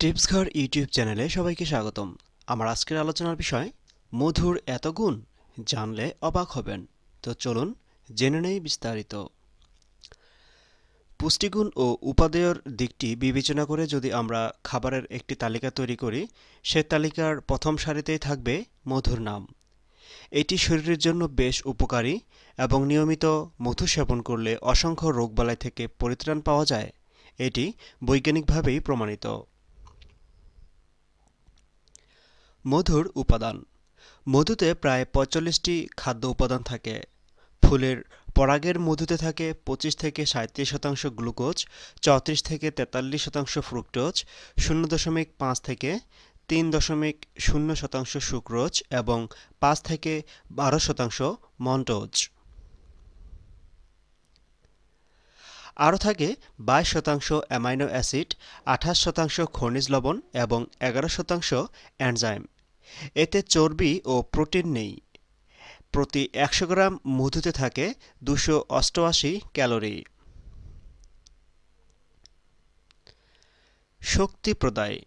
Tips ঘর YouTube চ্যানেলে সবাইকে স্বাগতম। আমার আজকের আলোচনার বিষয়, মধুর এত গুণ জানলে অবাক হবেন। তো চলুন জেনে নেই বিস্তারিত। পুষ্টিগুণ ও উপাদেয়র দিকটি বিবেচনা করে যদি আমরা খাবারের একটি তালিকা তৈরি করি, সে তালিকার প্রথম সারিতেই থাকবে মধুর নাম। এটি শরীরের জন্য বেশ উপকারী এবং নিয়মিত মধু সেবন করলে অসংখ্য রোগবালাই থেকে পরিত্রাণ পাওয়া যায়। এটি বৈজ্ঞানিকভাবেই প্রমাণিত। মধুর উপাদান। মধুতে প্রায় পঁয়তাল্লিশটি খাদ্য উপাদান থাকে। ফুলের পরাগের মধুতে থাকে পঁচিশ থেকে সাঁত্রিশ শতাংশ গ্লুকোজ, চৌত্রিশ থেকে তেতাল্লিশ শতাংশ ফ্রুক্টোজ, শূন্য দশমিক পাঁচ থেকে তিন দশমিক শূন্য শতাংশ সুক্রোজ এবং পাঁচ থেকে বারো শতাংশ মন্টোজ। আরও থাকে বাইশ শতাংশ অ্যামাইনো অ্যাসিড, আঠাশ শতাংশ খনিজ লবণ এবং এগারো শতাংশ অ্যানজাইম এতে চর্বি ও প্রোটিন নেই। প্রতি একশো গ্রাম মধুতে থাকে দুশো অষ্টআশি ক্যালোরি। শক্তি প্রদায়।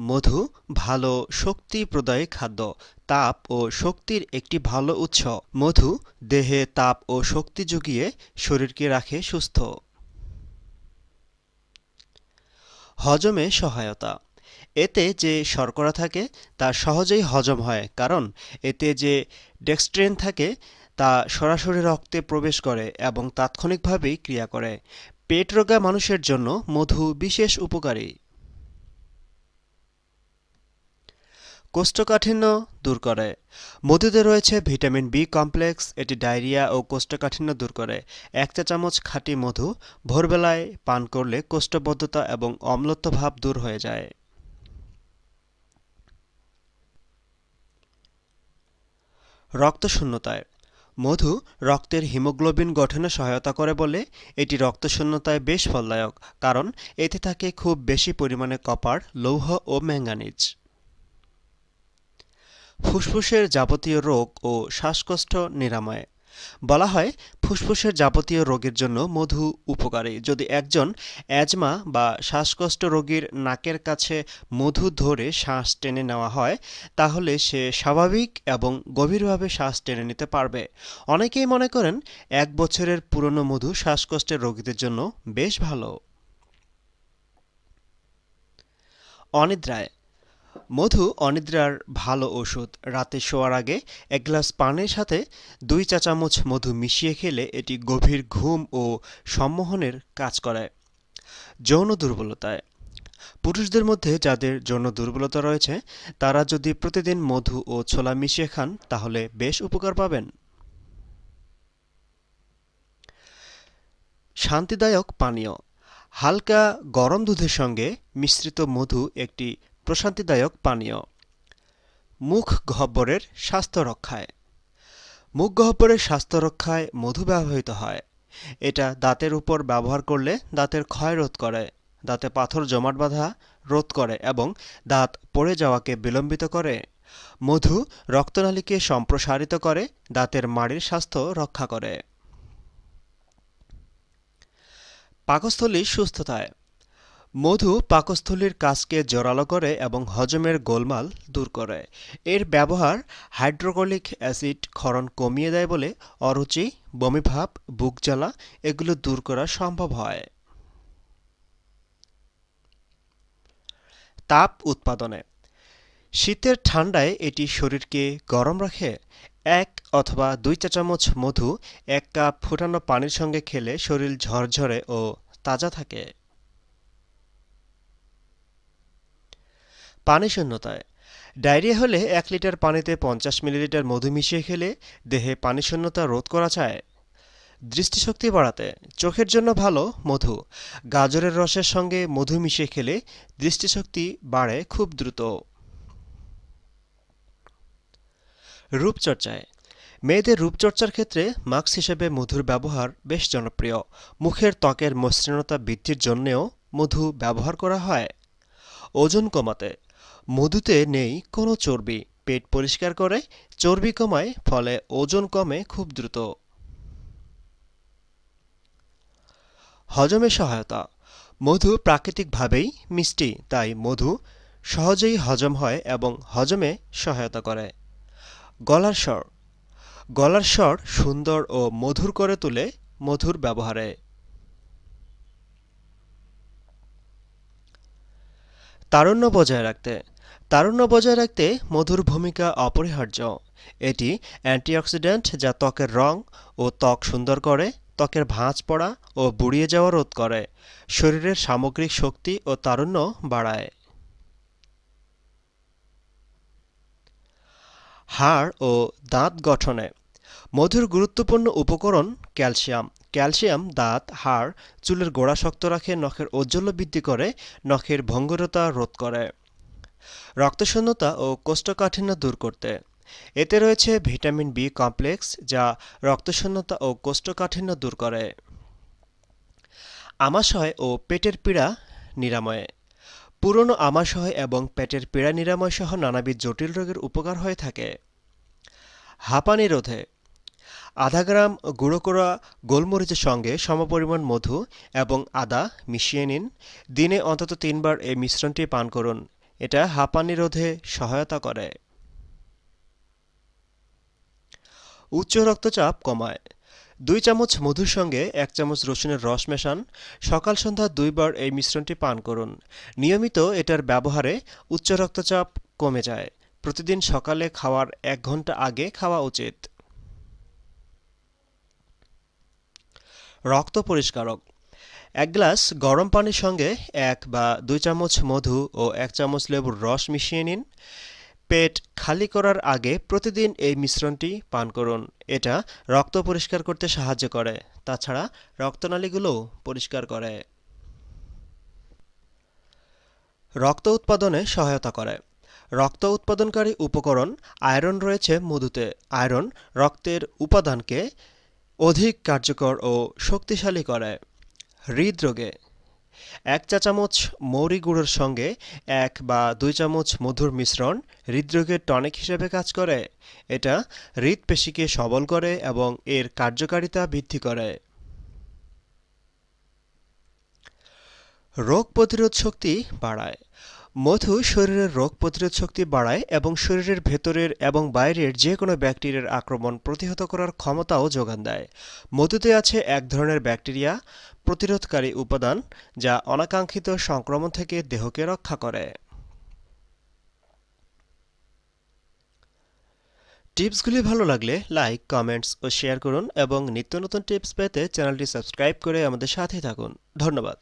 মধু ভালো শক্তি প্রদায়ী খাদ্য, তাপ ও শক্তির একটি ভালো উৎস। মধু দেহে তাপ ও শক্তি জুগিয়ে শরীরকে রাখে সুস্থ। হজমে সহায়তা। এতে যে শর্করা থাকে তা সহজেই হজম হয়, কারণ এতে যে ডেক্সট্রেন থাকে তা সরাসরি রক্তে প্রবেশ করে এবং তাৎক্ষণিকভাবেই ক্রিয়া করে। পেট রোগা মানুষের জন্য মধু বিশেষ উপকারী। কোষ্ঠকাঠিন্য দূর করে। মধুতে রয়েছে ভিটামিন বি কমপ্লেক্স, এটি ডায়রিয়া ও কোষ্ঠকাঠিন্য দূর করে। এক চা চামচ খাঁটি মধু ভোরবেলায় পান করলে কোষ্ঠবদ্ধতা এবং অম্লত্ব ভাব দূর হয়ে যায়। রক্তশূন্যতায়। মধু রক্তের হিমোগ্লোবিন গঠনে সহায়তা করে বলে এটি রক্তশূন্যতায় বেশ ফলদায়ক, কারণ এতে থাকে খুব বেশি পরিমাণে কপার, লৌহ ও ম্যাঙ্গানিজ। ফুসফুসের যাবতীয় রোগ ও শ্বাসকষ্ট নিরাময়। বলা হয়, ফুসফুসের যাবতীয় রোগের জন্য মধু উপকারী। যদি একজন অ্যাজমা বা শ্বাসকষ্ট রোগীর নাকের কাছে মধু ধরে শ্বাস টেনে নেওয়া হয়, তাহলে সে স্বাভাবিক এবং গভীরভাবে শ্বাস টেনে নিতে পারবে। অনেকেই মনে করেন, এক বছরের পুরনো মধু শ্বাসকষ্টের রোগীদের জন্য বেশ ভালো। অনিদ্রায় মধু অনিদ্রার ভালো ওষুধ। রাতে শোয়ার আগে এক গ্লাস পানের সাথে দুই চা চামচ মধু মিশিয়ে খেলে এটি গভীর ঘুম ও সম্মোহনের কাজ করে। যৌন দুর্বলতায়। পুরুষদের মধ্যে যাদের যৌন দুর্বলতা রয়েছে, তারা যদি প্রতিদিন মধু ও ছোলা মিশিয়ে খান, তাহলে বেশ উপকার পাবেন। শান্তিদায়ক পানীয়। হালকা গরম দুধের সঙ্গে মিশ্রিত মধু একটি প্রশান্তিদায়ক পানীয়। মুখ গহ্বরের স্বাস্থ্য রক্ষায়। মুখ গহ্বরের স্বাস্থ্য রক্ষায় মধু ব্যবহৃত হয়। এটা দাঁতের উপর ব্যবহার করলে দাঁতের ক্ষয় রোধ করে, দাঁতে পাথর জমাট বাঁধা রোধ করে এবং দাঁত পড়ে যাওয়াকে বিলম্বিত করে। মধু রক্তনালীকে সম্প্রসারিত করে, দাঁতের মাড়ির স্বাস্থ্য রক্ষা করে। পাকস্থলী সুস্থতায়। মধু পাকস্থলীর কাজকে জোরালো করে এবং হজমের গোলমাল দূর করে। এর ব্যবহার হাইড্রোক্লিক অ্যাসিড ক্ষরণ কমিয়ে দেয় বলে অরুচি, বমিভাব বুক জ্বালা এগুলো দূর করা সম্ভব হয়। তাপ উৎপাদনে। শীতের ঠান্ডায় এটি শরীরকে গরম রাখে। এক অথবা দুই চা চামচ মধু, এক কাপ ফুটানো পানির সঙ্গে খেলে শরীর ঝরঝরে ও তাজা থাকে। পানি শূন্যতায় ডায়রিয়া হলে এক লিটার পানিতে পঞ্চাশ মিলিলিটার মধু মিশিয়ে খেলে দেহে পানি শূন্যতা রোধ করা যায়। দৃষ্টিশক্তি বাড়াতে চোখের জন্য ভালো মধু। গাজরের রসের সঙ্গে মধু মিশিয়ে খেলে দৃষ্টিশক্তি বাড়ে খুব দ্রুত। রূপচর্চায়। মেয়েদের রূপচর্চার ক্ষেত্রে মাস্ক হিসেবে মধুর ব্যবহার বেশ জনপ্রিয়। মুখের ত্বকের মসৃণতা বৃদ্ধির জন্যেও মধু ব্যবহার করা হয়। ওজন কমাতে মধুতে নেই কোনো চর্বি। পেট পরিষ্কার করে, চর্বি কমায়, ফলে ওজন কমে খুব দ্রুত। হজমে সহায়তা। মধু প্রাকৃতিকভাবেই মিষ্টি, তাই মধু সহজেই হজম হয় এবং হজমে সহায়তা করে। গলার স্বর। গলার স্বর সুন্দর ও মধুর করে তোলে মধুর ব্যবহারে। তারুণ্য বজায় রাখতে। তারুণ্য বজায় রাখতে মধুর ভূমিকা অপরিহার্য। এটি অ্যান্টিঅক্সিডেন্ট যা ত্বকের রং ও ত্বক সুন্দর করে, ত্বকের ভাঁজ পড়া ও বুড়িয়ে যাওয়া রোধ করে। শরীরের সামগ্রিক শক্তি ও তারুণ্য বাড়ায়। হাড় ও দাঁত গঠনে মধুর গুরুত্বপূর্ণ উপকরণ ক্যালসিয়াম। ক্যালসিয়াম, দাঁত, হাড়, চুলের গোড়া শক্ত রাখে, নখের ঔজ্জ্বল্য বৃদ্ধি করে, নখের ভঙ্গুরতা রোধ করে। রক্তশূন্যতা ও কোষ্ঠকাঠিন্য দূর করতে। এতে রয়েছে ভিটামিন বি কমপ্লেক্স, যা রক্তশূন্যতা ও কোষ্ঠকাঠিন্য দূর করে। আমাশয় ও পেটের পীড়া নিরাময়ে। পুরনো আমাশয় এবং পেটের পীড়া নিরাময় সহ নানাবিধ জটিল রোগের উপকার হয়ে থাকে। হাঁপানি রোধে। আধা গ্রাম গুঁড়ো করা গোলমরিচের সঙ্গে সমপরিমাণ মধু এবং আদা মিশিয়ে নিন। দিনে অন্তত তিনবার এই মিশ্রণটি পান করুন। এটা হাঁপানি রোধে সহায়তা করে। উচ্চ রক্তচাপ কমায়। দুই চামচ মধুর সঙ্গে এক চামচ রসুনের রস মেশান। সকাল সন্ধ্যা দুইবার এই মিশ্রণটি পান করুন। নিয়মিত এটার ব্যবহারে উচ্চ রক্তচাপ কমে যায়। প্রতিদিন সকালে খাওয়ার এক ঘণ্টা আগে খাওয়া উচিত। রক্ত পরিষ্কারক। এক গ্লাস গরম পানির সঙ্গে এক বা দুই চামচ মধু ও এক চামচ লেবুর রস মিশিয়ে নিন। পেট খালি করার আগে প্রতিদিন এই মিশ্রণটি পান করুন। এটা রক্ত পরিষ্কার করতে সাহায্য করে, তাছাড়া রক্তনালীগুলোও পরিষ্কার করে। রক্ত উৎপাদনে সহায়তা করে। রক্ত উৎপাদনকারী উপকরণ আয়রন রয়েছে মধুতে। আয়রন রক্তের উপাদানকে অধিক কার্যকর ও শক্তিশালী করে হৃদরোগে এক চা চামচ মৌরি গুঁড়োর সঙ্গে এক বা দুই চামচ মধুর মিশ্রণ হৃদরোগের টনিক হিসেবে কাজ করে। এটা হৃদপেশিকে সবল করে এবং এর কার্যকারিতা বৃদ্ধি করে। রোগ প্রতিরোধ শক্তি বাড়ায়। মধু শরীরের রোগ প্রতিরোধ শক্তি বাড়ায় এবং শরীরের ভেতরের এবং বাইরের যে কোনো ব্যাকটেরিয়ার আক্রমণ প্রতিহত করার ক্ষমতাও যোগান দেয়। মধুতে আছে এক ধরনের ব্যাকটেরিয়া প্রতিরোধকারী উপাদান যা অনাকাঙ্ক্ষিত সংক্রমণ থেকে দেহকে রক্ষা করে। টিপসগুলি ভালো লাগলে লাইক, কমেন্টস ও শেয়ার করুন এবং নিত্য নতুন টিপস পেতে চ্যানেলটি সাবস্ক্রাইব করে আমাদের সাথে থাকুন। ধন্যবাদ।